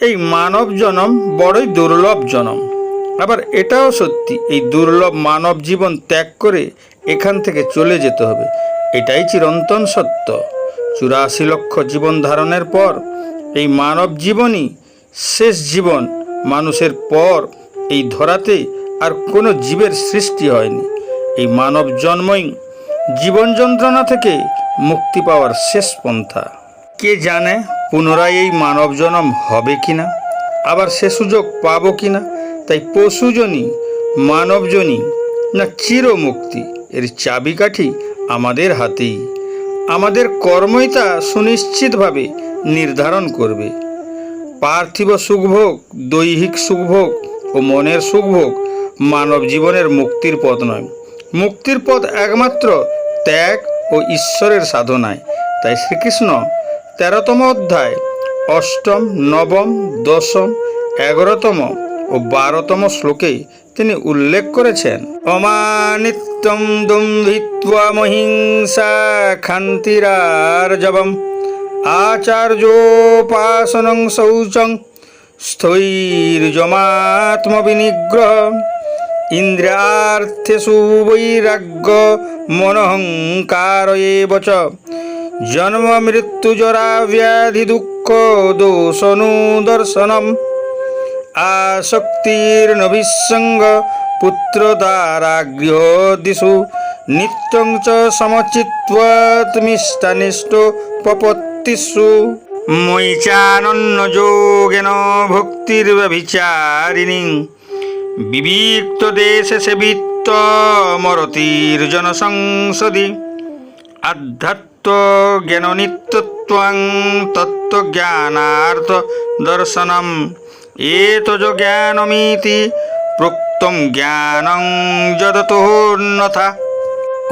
এই মানব জনম বড়ই দুর্লভ জনম। আবার এটাও সত্যি, এই দুর্লভ মানব জীবন ত্যাগ করে এখান থেকে চলে যেতে হবে। এটাই চিরন্তন সত্য। চুরাশি লক্ষ জীবন ধারণের পর এই মানব জীবনই শেষ জীবন। মানুষের পর এই ধরাতে আর কোনো জীবের সৃষ্টি হয়নি। এই মানব জন্মই জীবন যন্ত্রণা থেকে মুক্তি পাওয়ার শেষ পন্থা। কে জানে পুনরায় এই মানব জন্ম হবে কিনা? আবার সে সুযোগ পাবো কিনা? তাই পশুজনী মানবজনী না চিরমুক্তি? এর চাবিকাঠি আমাদের হাতেই। আমাদের কর্মই তা সুনিশ্চিতভাবে নির্ধারণ করবে। পার্থিব সুখভোগ, দৈহিক সুখভোগ ও মনের সুখভোগ মানব জীবনের মুক্তির পথ নয়। মুক্তির পথ একমাত্র ত্যাগ ও ঈশ্বরের সাধনায়। তাই শ্রীকৃষ্ণ তেরোতম অধ্যায়, অষ্টম, নবম, দশম, এগারোতম ও বারোতম শ্লোকে তিনি উল্লেখ করেছেন। অমানিত্যম দম্ভিত্বা মহিংসা খান্তিরার্জবম আচার্যোপাসনং শৌচং স্থৈর্যমাত্মবিনিগ্রহ ইন্দ্রিয়ার্থেষু বৈরাগ্য মনহংকার এব চ। জন্ম মৃত্যু জরা ব্যাধি দুঃখ দোষনুদর্শনম আসক্তির্নভিসঙ্গ পুত্র দ্বারা গৃহদিষু নিত্যং চ সমচিত্বাত্মিষ্টানিষ্ট পপত্তিষু। বিবিক্ত দেশে সেবিত্ব মরতির আধ্যাত্ম জ্ঞান নিত্যত্বং তত্ত্বজ্ঞানার্থ দর্শনম এতজ জ্ঞানমিতি প্রোক্তম জ্ঞানং যদতোন্নথা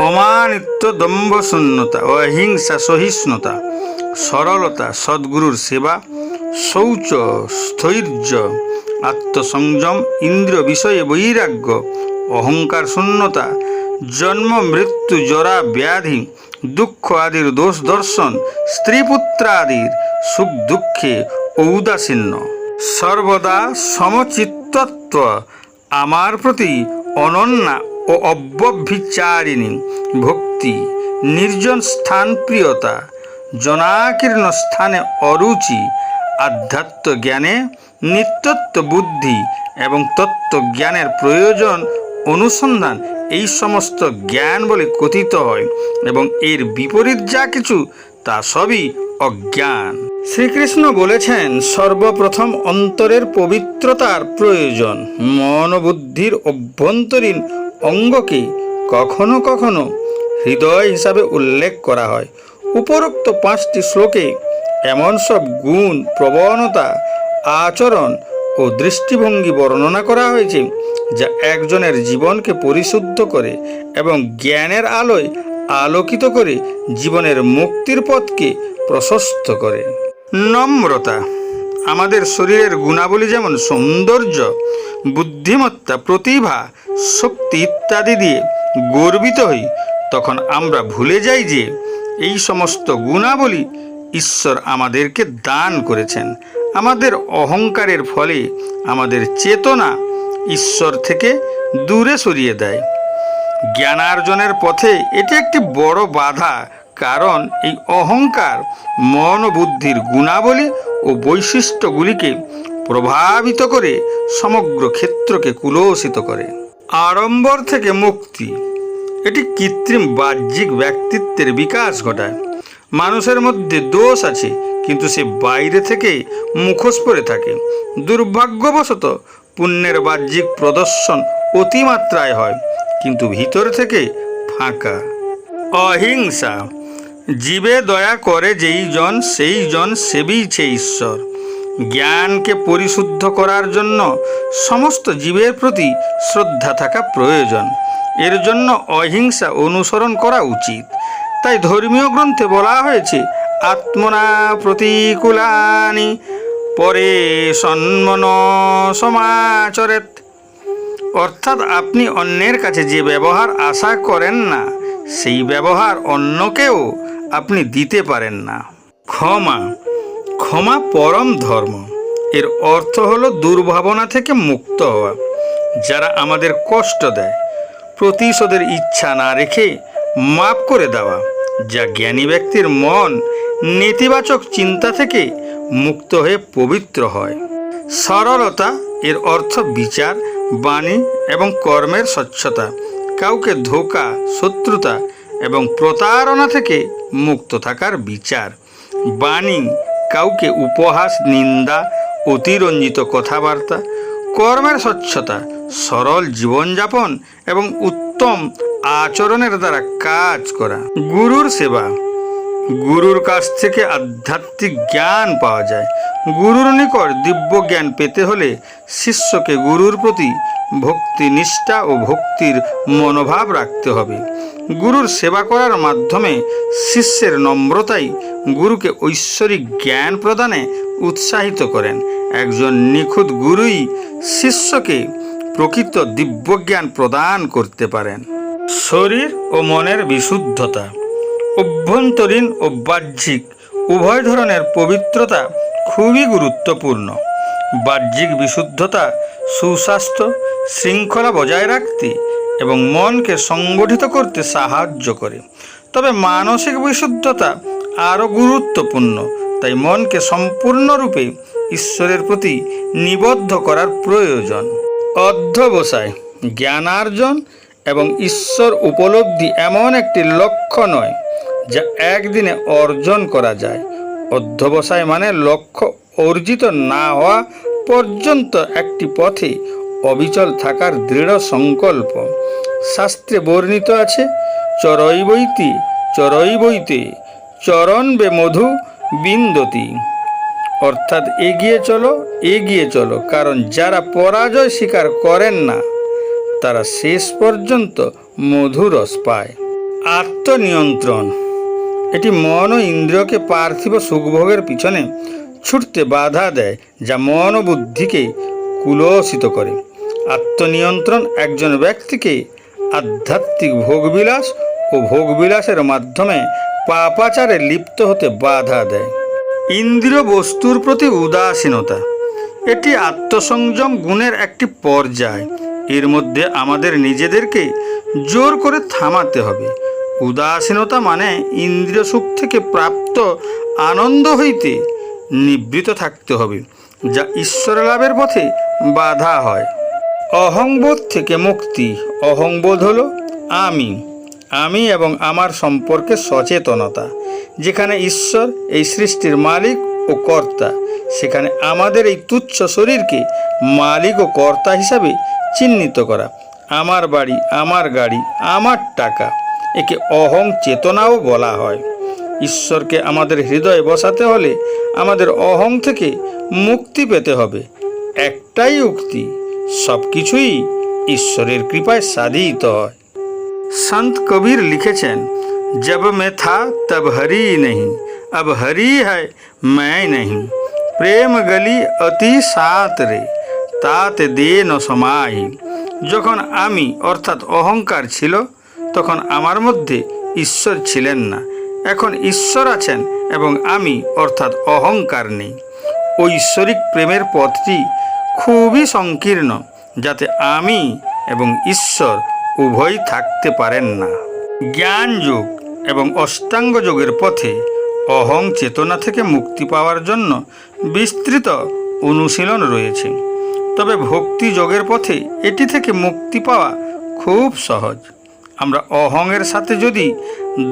অমানিত্য দম্ভ শূন্যতা অহিংসা সহিষ্ণুতা সরলতা সদ্গুরুর সেবা শৌচ স্থৈর্য আত্মসংযম ইন্দ্র বিষয়ে বৈরাগ্য অহংকার শূন্যতা জন্ম, মৃত্যু, জরা, ব্যাধি, দুঃখ আদির দোষ দর্শন, স্ত্রী পুত্রাদির সুখ দুঃখে ঔদাসীন্য। সর্বদা সমচিত্তত্ব আমার প্রতি অনন্যা ও অব্যভিচারিণী। ভক্তি, নির্জন স্থান প্রিয়তা, জনাকীর্ণ স্থানে অরুচি, আধ্যাত্ম জ্ঞানে নিত্যত্ব বুদ্ধি এবং তত্ত্বজ্ঞানের প্রয়োজন অনুসন্ধান। এই সমস্ত জ্ঞান বলে কথিত হয় এবং এর বিপরীত যা কিছু, তা সবই অজ্ঞান। শ্রীকৃষ্ণ বলেছেন, সর্বপ্রথম অন্তরের পবিত্রতার প্রয়োজন। মন ও বুদ্ধির অভ্যন্তরীণ অঙ্গকে কখনো কখনো হৃদয় হিসাবে উল্লেখ করা হয়। উপরোক্ত পাঁচটি শ্লোকে এমন সব গুণ, প্রবণতা, আচরণ ও দৃষ্টিভঙ্গি বর্ণনা করা হয়েছে, যা একজনের জীবনকে পরিশুদ্ধ করে এবং জ্ঞানের আলোয় আলোকিত করে জীবনের মুক্তির পথকে প্রশস্ত করে। নম্রতা। আমাদের শরীরের গুণাবলী যেমন সৌন্দর্য, বুদ্ধিমত্তা, প্রতিভা, শক্তি ইত্যাদি দিয়ে গর্বিত হই, তখন আমরা ভুলে যাই যে এই সমস্ত গুণাবলী ঈশ্বর আমাদেরকে দান করেছেন। আমাদের অহংকারের ফলে, আমাদের চেতনা ঈশ্বর থেকে দূরে সরিয়ে দেয়। জ্ঞানার্জনের পথে এটি একটি বড় বাধা, কারণ এই অহংকার মন বুদ্ধির গুণাবলী ও বৈশিষ্ট্যগুলিকে প্রভাবিত করে সমগ্র ক্ষেত্রকে কুলসিত করে। আড়ম্বর থেকে মুক্তি। এটি কৃত্রিম বাহ্যিক ব্যক্তিত্বের বিকাশ ঘটায়। মানুষের মধ্যে দোষ আছে, কিন্তু সে বাইরে থেকে মুখোশ পরে থাকে। দুর্ভাগ্যবশত পুণ্যের বাহ্যিক প্রদর্শন অতিমাত্রায় হয়, কিন্তু ভিতর থেকে ফাঁকা। অহিংসা। জীবে দয়া করে যেই জন, সেই জন সেবিছে ঈশ্বর। জ্ঞানকে পরিশুদ্ধ করার জন্য সমস্ত জীবের প্রতি শ্রদ্ধা থাকা প্রয়োজন। এর জন্য অহিংসা অনুসরণ করা উচিত। তাই ধর্মীয় গ্রন্থে বলা হয়েছে, আত্মনা প্রতিকূলানি পরে সন্মন সমাচরেত। অর্থাৎ আপনি অন্যের কাছে যে ব্যবহার আশা করেন না, সেই ব্যবহার অন্যকেও আপনি দিতে পারেন না। ক্ষমা ক্ষমা পরম ধর্ম। এর অর্থ হলো দুর্ভাবনা থেকে মুক্ত হওয়া। যারা আমাদের কষ্ট দেয়, প্রতিশোধের ইচ্ছা না রেখে মাপ করে দেওয়া, যা জ্ঞানী ব্যক্তির মন নেতিবাচক চিন্তা থেকে মুক্ত হয়ে পবিত্র হয়। সরলতা এর অর্থ বিচার, বাণী এবং কর্মের স্বচ্ছতা। কাউকে ধোকা, শত্রুতা এবং প্রতারণা থেকে মুক্ত থাকার বিচার। বাণী, কাউকে উপহাস, নিন্দা, অতিরঞ্জিত কথাবার্তা, কর্মের স্বচ্ছতা, সরল জীবনযাপন এবং উত্তম আচরণের দ্বারা কাজ করা। গুরুর সেবা। গুরুর কাছ থেকে আধ্যাত্মিক জ্ঞান পাওয়া যায়। গুরুর নিকট দিব্য জ্ঞান পেতে হলে শিষ্যকে গুরুর প্রতি ভক্তি, নিষ্ঠা ও ভক্তির মনোভাব রাখতে হবে। গুরুর সেবা করার মাধ্যমে শিষ্যের নম্রতাই গুরুকে ঐশ্বরিক জ্ঞান প্রদানে উৎসাহিত করেন। একজন নিখুঁত গুরুই শিষ্যকে প্রকৃত দিব্যজ্ঞান প্রদান করতে পারেন। শরীর ও মনের বিশুদ্ধতা। অভ্যন্তরীণ ও বাহ্যিক, উভয় ধরনের পবিত্রতা খুবই গুরুত্বপূর্ণ। বাহ্যিক বিশুদ্ধতা, সুস্বাস্থ্য, শৃঙ্খলা বজায় রাখতে এবং মনকে সংগঠিত করতে সাহায্য করে। তবে মানসিক বিশুদ্ধতা আরও গুরুত্বপূর্ণ, তাই মনকে সম্পূর্ণরূপে ঈশ্বরের প্রতি নিবদ্ধ করার প্রয়োজন। অধ্যবসায়, জ্ঞানার্জন এবং ঈশ্বর উপলব্ধি এমন একটি লক্ষ্য নয় যা একদিনে অর্জন করা যায়। অধ্যবসায় মানে লক্ষ্য অর্জিত না হওয়া পর্যন্ত একটি পথে অবিচল থাকার দৃঢ় সংকল্প। শাস্ত্রে বর্ণিত আছে চরই বইতে চরণ বে মধু বিন্দতি। অর্থাৎ এগিয়ে চলো এগিয়ে চলো, কারণ যারা পরাজয় স্বীকার করেন না তারা শেষ পর্যন্ত মধুরস পায়। আত্মনিয়ন্ত্রণ। এটি মন ও ইন্দ্রিয়কে পার্থিব সুখভোগের পিছনে ছুটতে বাধা দেয়, যা মন ও বুদ্ধিকে কুলসিত করে। আত্মনিয়ন্ত্রণ একজন ব্যক্তিকে আধ্যাত্মিক ভোগবিলাস ও ভোগবিলাসের মাধ্যমে পাপাচারে লিপ্ত হতে বাধা দেয়। ইন্দ্রিয় বস্তুর প্রতি উদাসীনতা। এটি আত্মসংযম গুণের একটি পর্যায়। এর মধ্যে আমাদের নিজেদেরকে জোর করে থামাতে হবে। উদাসীনতা মানে ইন্দ্রিয় সুখ থেকে প্রাপ্ত আনন্দ হইতে নিবৃত থাকতে হবে, যা ঈশ্বর লাভের পথে বাধা হয়। অহংবোধ থেকে মুক্তি, অহংবোধ হলো আমি আমি এবং আমার সম্পর্কে সচেতনতা, যেখানে ঈশ্বর এই সৃষ্টির মালিক ও কর্তা, সেখানে আমাদের এই তুচ্ছ শরীরকে মালিক ও কর্তা হিসাবে চিহ্নিত করা। আমার বাড়ি, আমার গাড়ি, আমার টাকা। একে অহং চেতনাও বলা হয়। ঈশ্বরকে আমাদের হৃদয়ে বসাতে হলে আমাদের অহং থেকে মুক্তি পেতে হবে। একটাই উক্তি সব কিছুই ঈশ্বরের কৃপায় সাধিত হয়। সন্ত কবির লিখেছেন, জব মে থা, তব হরি নেই আব হরি है मैं नहीं প্রেম গলি অতি সাত রে তাতে দে ন সমাহি যখন আমি, অর্থাৎ অহংকার ছিল, তখন আমার মধ্যে ঈশ্বর ছিলেন না। এখন ঈশ্বর আছেন এবং আমি, অর্থাৎ অহংকার নেই। ঐশ্বরিক প্রেমের পথটি খুবই সংকীর্ণ, যাতে আমি এবং ঈশ্বর উভয়ই থাকতে পারেন না। জ্ঞান যোগ এবং অষ্টাঙ্গ যোগের পথে অহং চেতনা থেকে মুক্তি পাওয়ার জন্য বিস্তৃত অনুশীলন রয়েছে। তবে ভক্তি যোগের পথে এটি থেকে মুক্তি পাওয়া খুব সহজ। আমরা অহংয়ের সাথে যদি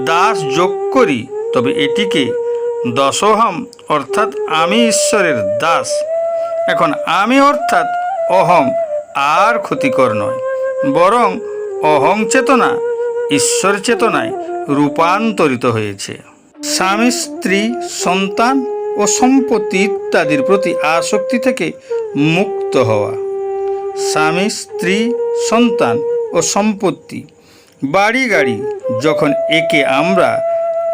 দাস যোগ করি, তবে এটিকে দশহম অর্থাৎ আমি ঈশ্বরের দাস। এখন আমি অর্থাৎ অহং আর ক্ষতিকর নয়, বরং অহং চেতনা ঈশ্বর চেতনায় রূপান্তরিত হয়েছে। স্বামী, স্ত্রী, সন্তান ও সম্পত্তি ইত্যাদির প্রতি আসক্তি থেকে মুক্ত হওয়া। স্বামী, স্ত্রী, সন্তান ও সম্পত্তি। বাড়ি, গাড়ি, যখন একে আমরা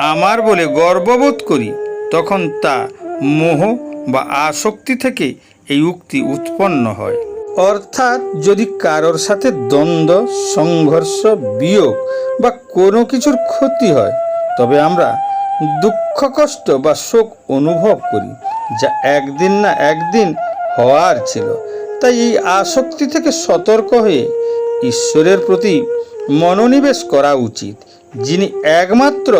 আমার বলে গর্ববোধ করি, তখন তা মোহ বা আসক্তি থেকে এই উক্তি উৎপন্ন হয়। অর্থাৎ যদি কারোর সাথে দ্বন্দ্ব, সংঘর্ষ, বিয়োগ বা কোনো কিছুর ক্ষতি হয়, তবে আমরা দুঃখ, কষ্ট বা শোক অনুভব করি যা একদিন না একদিন হওয়ার ছিল। তাই এই আসক্তি থেকে সতর্ক হয়ে ঈশ্বরের প্রতি মনোনিবেশ করা উচিত, যিনি একমাত্র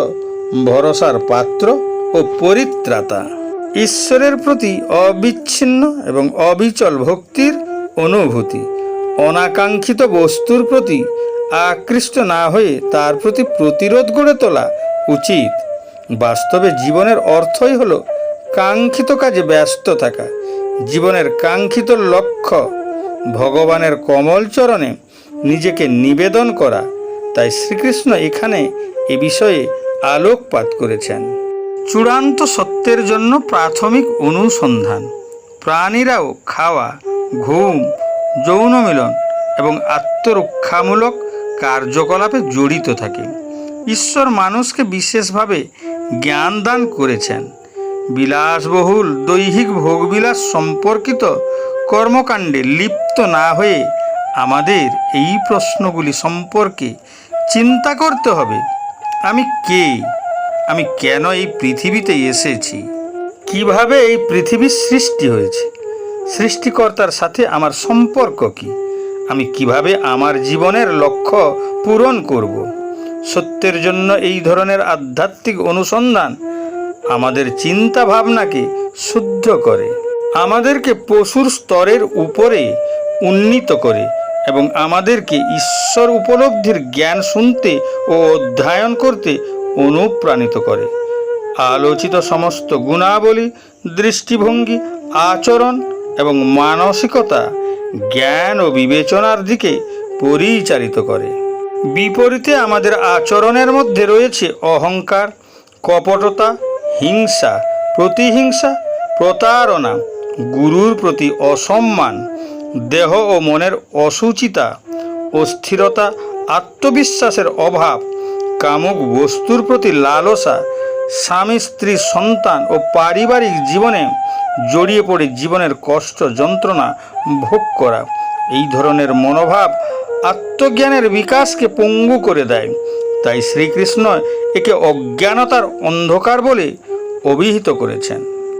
ভরসার পাত্র ও পরিত্রাতা। ঈশ্বরের প্রতি অবিচ্ছিন্ন এবং অবিচল ভক্তির অনুভূতি, অনাকাঙ্ক্ষিত বস্তুর প্রতি আকৃষ্ট না হয়ে তার প্রতি প্রতিরোধ গড়ে তোলা উচিত। বাস্তবে জীবনের অর্থই হলো কাঙ্ক্ষিত কাজে ব্যস্ত থাকা। জীবনের কাঙ্ক্ষিত লক্ষ্য, ভগবানের কমল চরণে নিজেকে নিবেদন করা। তাই শ্রীকৃষ্ণ এখানে এ বিষয়ে আলোকপাত করেছেন। চূড়ান্ত সত্যের জন্য প্রাথমিক অনুসন্ধান। প্রাণীরাও খাওয়া, ঘুম, যৌন মিলন এবং আত্মরক্ষামূলক কার্যকলাপে জড়িত থাকে। ঈশ্বর মানুষকে বিশেষভাবে জ্ঞান দান করেছেন। বিলাসবহুল দৈহিক ভোগবিলাস সম্পর্কিত কর্মকাণ্ডে লিপ্ত না হয়ে আমাদের এই প্রশ্নগুলি সম্পর্কে চিন্তা করতে হবে। আমি কে? আমি কেন এই পৃথিবীতে এসেছি? কীভাবে এই পৃথিবীর সৃষ্টি হয়েছে? সৃষ্টিকর্তার সাথে আমার সম্পর্ক কি? আমি কীভাবে আমার জীবনের লক্ষ্য পূরণ করব? সত্যের জন্য এই ধরনের আধ্যাত্মিক অনুসন্ধান আমাদের চিন্তা ভাবনাকে শুদ্ধ করে, আমাদেরকে পশুর স্তরের উপরে উন্নীত করে এবং আমাদেরকে ঈশ্বর উপলব্ধির জ্ঞান শুনতে ও অধ্যয়ন করতে অনুপ্রাণিত করে। আলোচিত সমস্ত গুণাবলী, দৃষ্টিভঙ্গি, আচরণ এবং মানসিকতা জ্ঞান ও বিবেচনার দিকে পরিচালিত করে। বিপরীতে আমাদের আচরণের মধ্যে রয়েছে অহংকার, কপটতা, হিংসা, প্রতিহিংসা, প্রতারণা, গুরুর প্রতি অসম্মান, দেহ ও মনের অসুচিতা, অস্থিরতা, আত্মবিশ্বাসের অভাব, কামুক বস্তুর প্রতি লালসা, স্বামী, স্ত্রী, সন্তান ও পারিবারিক জীবনে জড়িয়ে পড়ে জীবনের কষ্ট যন্ত্রণা ভোগ করা। এই ধরনের মনোভাব আত্মজ্ঞানের বিকাশকে পঙ্গু করে দেয়। তাই শ্রীকৃষ্ণ একে অজ্ঞানতার অন্ধকার বলে অভিহিত করেছেন।